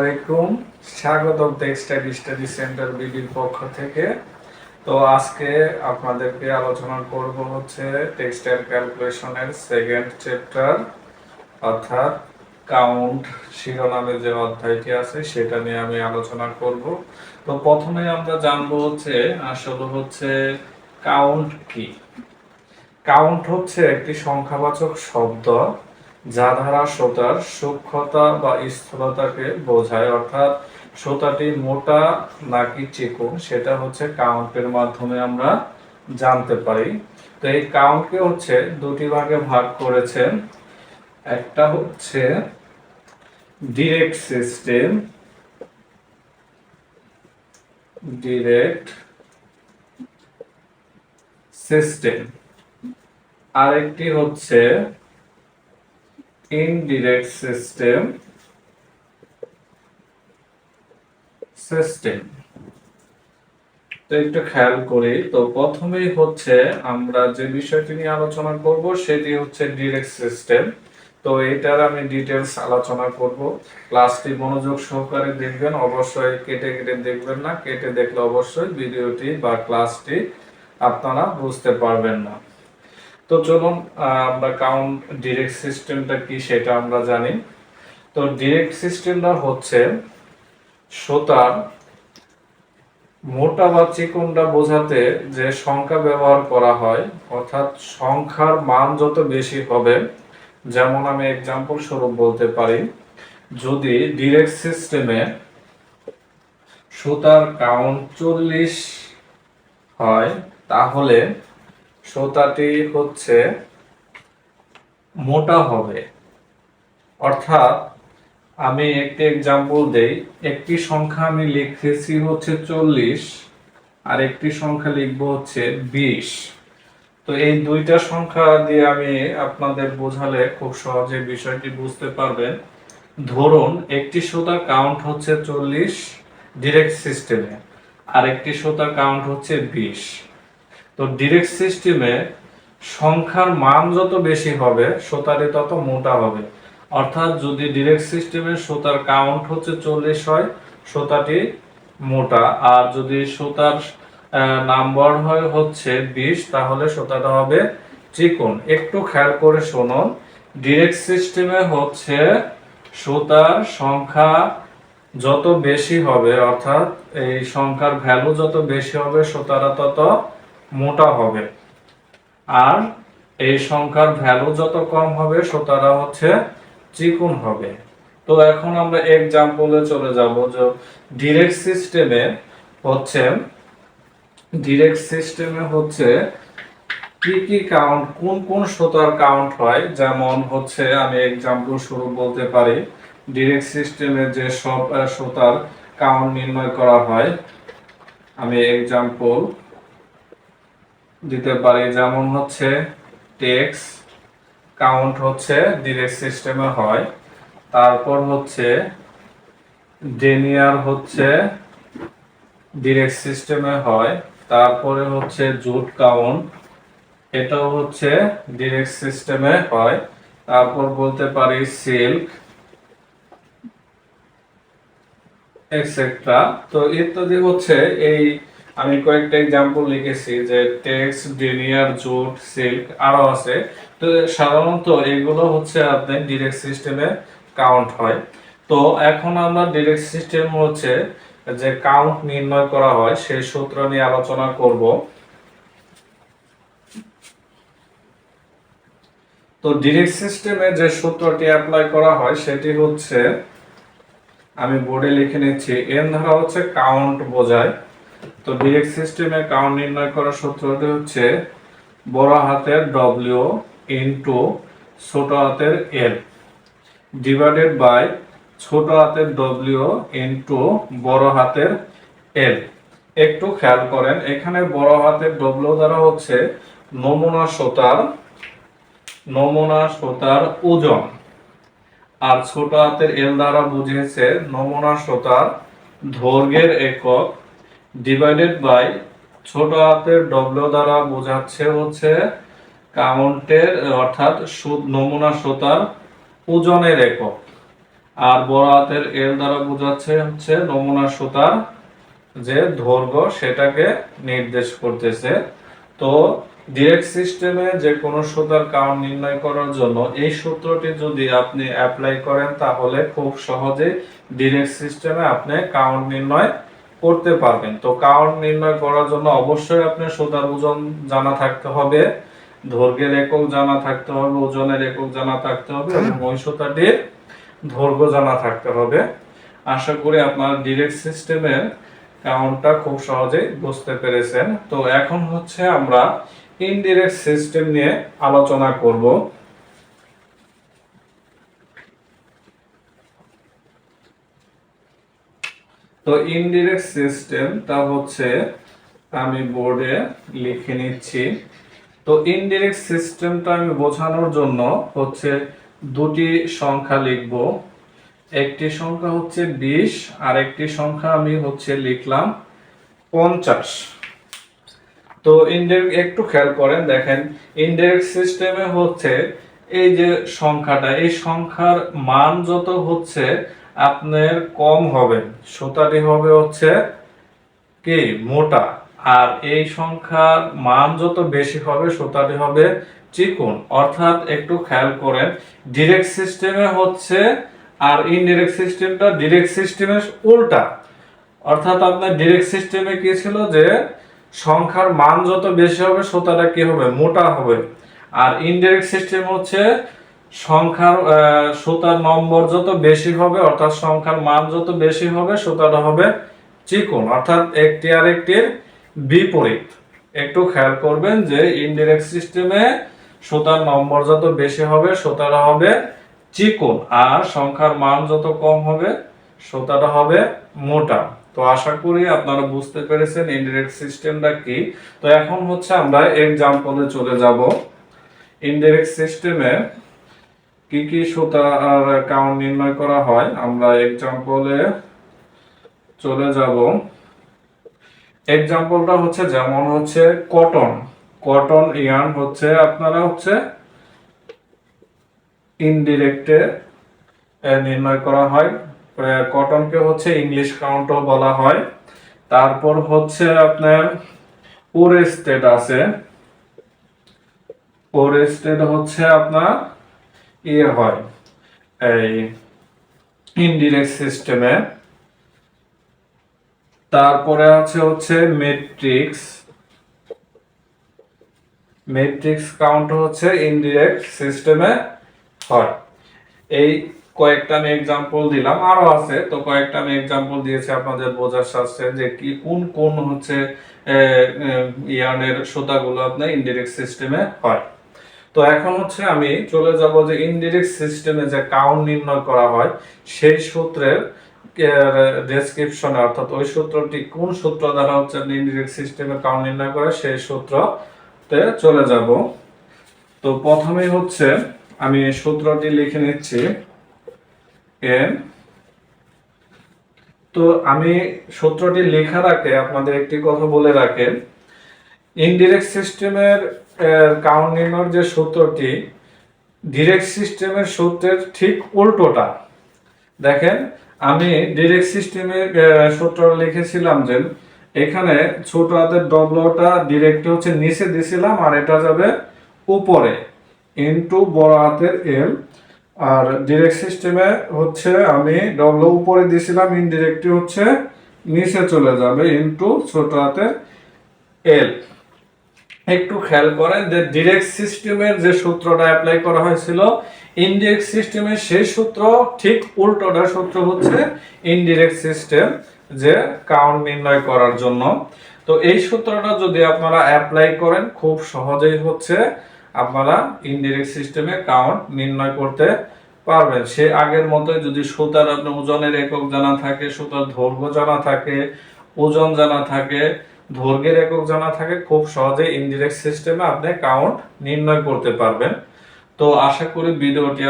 আলাইকুম। স্বাগতম textile study centre বিডির পক্ষ থেকে। তো আজকে আপনাদেরকে আলোচনা করব হচ্ছে টেক্সটাইল ক্যালকুলেশনের সেকেন্ড চ্যাপ্টার অর্থাৎ কাউন্ট শিরোনামে যে অধ্যায়টি আছে, সেটা নিয়ে আমি আলোচনা করব। তো প্রথমে আমরা জানব হচ্ছে, আসলে হচ্ছে কাউন্ট কি? কাউন্ট হচ্ছে একটি সংখ্যাবাচক শব্দ। যা ধারা শ্রোতার সূক্ষ্মতা বা স্থূলতাকে বোঝায়, অর্থাৎ শ্রোতাটি মোটা নাকি চিকন, সেটা হচ্ছে কাউন্টের মাধ্যমে আমরা জানতে পারি। তো এই কাউন্টকে হচ্ছে দুটি ভাগে ভাগ করেছেন। একটা হচ্ছে ডিরেক্ট সিস্টেম ডিরেক্ট সিস্টেম। আরেকটি হচ্ছে ইনডিরেক্ট সিস্টেম সিস্টেম। তো একটু খেয়াল করি, তো প্রথমেই হচ্ছে আমরা যে বিষয়টি নিয়ে আলোচনা করব সেটি হচ্ছে ডিরেক্ট সিস্টেম। তো এটার আমি ডিটেলস আলোচনা করব। ক্লাসটি মনোযোগ সহকারে দেখবেন, অবশ্যই কেটে কেটে দেখবেন না, কেটে দেখলে অবশ্যই ভিডিওটি বা ক্লাসটি আপনারা বুঝতে পারবেন না। তো চলুন আমরা কাউন্ট ডিরেক্ট সিস্টেমটা কি সেটা আমরা জানি। তো ডিরেক্ট সিস্টেমটা হচ্ছে শ্রোতার মোটা বা চিকনটা বোঝাতে যে সংখ্যা ব্যবহার করা হয়, অর্থাৎ সংখ্যার মান যত বেশি হবে, যেমন আমি এক্সাম্পল স্বরূপ বলতে পারি, যদি ডিরেক্ট সিস্টেমে শ্রোতার কাউন্ট চল্লিশ হয়, তাহলে শ্রোতাটি হচ্ছে মোটা হবে। অর্থাৎ আমি একটি এক্সাম্পল দেই। একটি সংখ্যা আমি লিখেছি হচ্ছে চল্লিশ আর একটি সংখ্যা লিখব হচ্ছে বিশ। তো এই দুইটা সংখ্যা দিয়ে আমি আপনাদের বোঝালে খুব সহজে বিষয়টি বুঝতে পারবেন। ধরুন, একটি শ্রোতার কাউন্ট হচ্ছে চল্লিশ ডিরেক্ট সিস্টেমে আর একটি শ্রোতার কাউন্ট হচ্ছে বিশ। তো ডিরেক্ট সিস্টেমে সংখ্যার মান যত বেশি হবে শ্রোতারে তত মোটা হবে। অর্থাৎ যদি ডিরেক্ট সিস্টেমে শ্রোতার কাউন্ট হচ্ছে চল্লিশ হয় শ্রোতাটি মোটা। আর যদি শ্রোতার নাম্বার হয় হচ্ছে বিশ, তাহলে শ্রোতাটা হবে চিকন একটু খেয়াল করে শুনুন। ডিরেক্ট সিস্টেমে হচ্ছে শ্রোতার সংখ্যা যত বেশি হবে, অর্থাৎ এই সংখ্যার ভ্যালু যত বেশি হবে শ্রোতারা তত মোটা হবে। আর এই সংখ্যার ভ্যালু যত কম হবে শ্রোতারা হচ্ছে চিকন হবে। তো এখন আমরা এক্সাম্পলে চলে যাব যে ডিরেক্ট সিস্টেমে হচ্ছে ডিরেক্ট সিস্টেমে হচ্ছে কি কি কাউন্ট কোন কোন শ্রোতার কাউন্ট হয়? যেমন হচ্ছে আমি এক্সাম্পল শুরু বলতে পারি ডিরেক্ট সিস্টেমে যে সব শ্রোতার কাউন্ট নির্ণয় করা হয়, আমি এক্সাম্পল দিতে পারি, যেমন হচ্ছে টেক্স কাউন্ট হচ্ছে ডিরেক্ট সিস্টেমে হয়। তারপর হচ্ছে ডেনিয়ার হচ্ছে ডিরেক্ট সিস্টেমে হয়। তারপরে হচ্ছে জুট কাউন্ট এটাও হচ্ছে ডিরেক্ট সিস্টেমে হয়। তারপর বলতে পারি সিল্ক এক্সেট্রা তো ইত্যাদি হচ্ছে এই আমি কয়েকটা এক্সাম্পল লিখেছি যে টেক্স ডেনিয়ার জুট সিল্ক আরও আছে। তো সাধারণত এগুলো হচ্ছে আপনি ডিরেক্ট সিস্টেমে কাউন্ট হয়। তো এখন আমরা ডিরেক্ট সিস্টেম হচ্ছে যে কাউন্ট নির্ণয় করা হয়, সেই সূত্র নিয়ে আলোচনা করব। তো ডিরেক্ট সিস্টেমে যে সূত্রটি অ্যাপ্লাই করা হয়, সেটি হচ্ছে, আমি বোর্ডে লিখে নিচ্ছি এন ধারা হচ্ছে কাউন্ট বোঝায়। তো ডিরেক্ট সিস্টেমে কাউন্ট নির্ণয় করার সূত্রটি হচ্ছে বড় হাতের ডব্লিউ ইনটু ছোট হাতের এল ডিভাইডেড বাই ছোট হাতের ডব্লিউ ইনটু বড় হাতের এল একটু খেয়াল করেন, এখানে বড় হাতের ডব্লিউ দ্বারা হচ্ছে নমুনা শ্রোতার নমুনা শ্রোতার ওজন। আর ছোট হাতের এল দ্বারা বুঝিয়েছে নমুনা শ্রোতার দৈর্ঘ্যের একক ডিভাইডেড বাই ছোট হাতের ডব্লিউ দ্বারা বোঝাচ্ছে হচ্ছে কাউন্টের অর্থাৎ সু- নমুনা শ্রোতার ওজনের একক। আর বড় হাতের এল দ্বারা বোঝাচ্ছে হচ্ছে নমুনা সুতার যে দৈর্ঘ্য সেটাকে নির্দেশ করতেছে। তো ডিরেক্ট সিস্টেমে যে কোনো সুতার কাউন্ট নির্ণয় করার জন্য এই সূত্রটি যদি আপনি অ্যাপ্লাই করেন, তাহলে খুব সহজে ডিরেক্ট সিস্টেমে আপনি কাউন্ট নির্ণয় করতে পারবেন। তো কাউন্ট নির্ণয় করার জন্য অবশ্যই আপনি সুতার ওজন জানা থাকতে হবে দৈর্ঘ্যের একক জানা থাকতে হবে, ওজনের একক জানা থাকতে হবে এবং ওই সুতাটির দৈর্ঘ্য জানা থাকতে হবে। আশা করি আপনার ডিরেক্ট সিস্টেমের কাউন্টটা খুব সহজেই বুঝতে পেরেছেন। তো এখন হচ্ছে আমরা ইনডিরেক্ট সিস্টেম নিয়ে আলোচনা করব। তো ইনডিরেক্ট সিস্টেমটা হচ্ছে আমি বোর্ডে লিখে নিচ্ছি। তো ইনডিরেক্ট সিস্টেমটা আমি বোঝানোর জন্য হচ্ছে দুটি সংখ্যা লিখব। একটি সংখ্যা হচ্ছে বিশ, আর একটি সংখ্যা আমি হচ্ছে লিখলাম পঞ্চাশ। তো ইনডাইরেক্ট একটু খেয়াল করেন, দেখেন ইনডাইরেক্ট সিস্টেমে হচ্ছে এই যে সংখ্যাটা, এই সংখ্যার মান যত হচ্ছে আপনার কম হবে। সুতাটি হবে হচ্ছে কি? মোটা। আর এই সংখ্যার মান যত বেশি হবে সুতাটি হবে চিকন। অর্থাৎ একটু খেয়াল করেন ডিরেক্ট সিস্টেমে হচ্ছে আর ইনডিরেক্ট সিস্টেমটা ডিরেক্ট সিস্টেমের উল্টা। অর্থাৎ আপনার ডিরেক্ট সিস্টেমে কি ছিল যে, সংখ্যার মান যত বেশি হবে সুতাটা কি হবে? মোটা হবে। আর ইনডিরেক্ট সিস্টেম হচ্ছে সংখ্যার সুতার নম্বর যত বেশি হবে, অর্থাৎ সংখ্যার মান যত বেশি হবে, সুতাটা হবে চিকন, অর্থাৎ একটি আর একটির বিপরীত। একটু খেয়াল করবেন যে ইনডিরেক্ট সিস্টেমে সুতার নম্বর যত বেশি হবে, সুতাটা হবে চিকন, আর সংখ্যার মান যত কম হবে, সুতাটা হবে মোটা। তো আশা করি আপনারা বুঝতে পেরেছেন ইনডিরেক্ট সিস্টেমটা কি। তো এখন হচ্ছে আমরা এক্সাম্পলে চলে যাব। ইনডিরেক্ট সিস্টেমে কি কি সুতা আর কাউন্ট নির্ণয় করা হয়? আমরা এক্সাম্পলে চলে যাব। এক্সাম্পলটা হচ্ছে যেমন হচ্ছে কটন কটন ইয়ার্ন হচ্ছে আপনারা হচ্ছে ইনডিরেক্টে নির্ণয় করা হয়। কটনকে হচ্ছে ইংলিশ কাউন্টও বলা হয়। তারপর হচ্ছে আপনার ওরেস্টেড আছে। ওরেস্টেড হচ্ছে আপনার ইয়ে হয় এই ইনডিরেক্ট সিস্টেমে তারপরে আছে হচ্ছে মেট্রিক্স মেট্রিক্স কাউন্ট হচ্ছে ইনডিরেক্ট সিস্টেমে হয়। এই কয়েকটা আমি এক্সাম্পল দিলাম, আরও আছে। তো কয়েকটা আমি এক্সাম্পল দিয়েছি আপনাদের বোঝার সাথে যে কি, কোন কোন হচ্ছে ইয়ানের সুতাগুলো আপনার ইনডিরেক্ট সিস্টেমে হয়। তো এখন হচ্ছে আমি চলে যাব যে ইনডিরেক্ট সিস্টেমে যে কাউন্ট নির্ণয় করা হয়, সেই সূত্রের ডেসক্রিপশনে অর্থাৎ ওই সূত্রটি কোন সূত্র দ্বারা হচ্ছে ইনডিরেক্ট সিস্টেমে কাউন্ট নির্ণয় করে, সেই সূত্রতে চলে যাব। তো প্রথমেই হচ্ছে আমি সূত্রটি লিখে নিচ্ছি এন তো আমি সূত্রটি লেখার আগে আপনাদের একটি কথা বলে রাখেন। ইনডিরেক্ট সিস্টেমের নির্ণয়ের যে সূত্রটি ডিরেক্ট সিস্টেমের সূত্রের ঠিক উল্টোটা। দেখেন, আমি ডিরেক্ট সিস্টেমের সূত্র লিখেছিলাম যে, এখানে ছোট হাতের ডব্লটা ডিরেক্ট হচ্ছে নিচে দিছিলাম আর এটা যাবে উপরে ইনটু বড় হাতের এল আর ডিরেক্ট সিস্টেমে হচ্ছে আমি ডব্লু উপরে দিছিলাম ইনডিরেক্ট হচ্ছে নিচে চলে যাবে ইনটু ছোট হাতের এল একটু খেয়াল করেন যে ডিরেক্ট সিস্টেমের যে সূত্রটা অ্যাপ্লাই করা হয়েছিল ইনডিরেক্ট সিস্টেমের সেই সূত্র ঠিক উল্টোটা সূত্র হচ্ছে ইনডিরেক্ট সিস্টেম যে কাউন্ট নির্ণয় করার জন্য। তো এই সূত্রটা যদি আপনারা অ্যাপ্লাই করেন, খুব সহজেই হচ্ছে আপনারা ইনডিরেক্ট সিস্টেমে কাউন্ট নির্ণয় করতে পারবেন। সে আগের মতো যদি সুতার আপনার ওজনের একক জানা থাকে, সুতার দৈর্ঘ্য জানা থাকে, ওজন জানা থাকে দৈর্ঘ্যের একক জানা থাকে, খুব সহজে ইনডিরেক্ট সিস্টেমে আপনি কাউন্ট নির্ণয় করতে পারবেন। তো আশা করি ভিডিওটি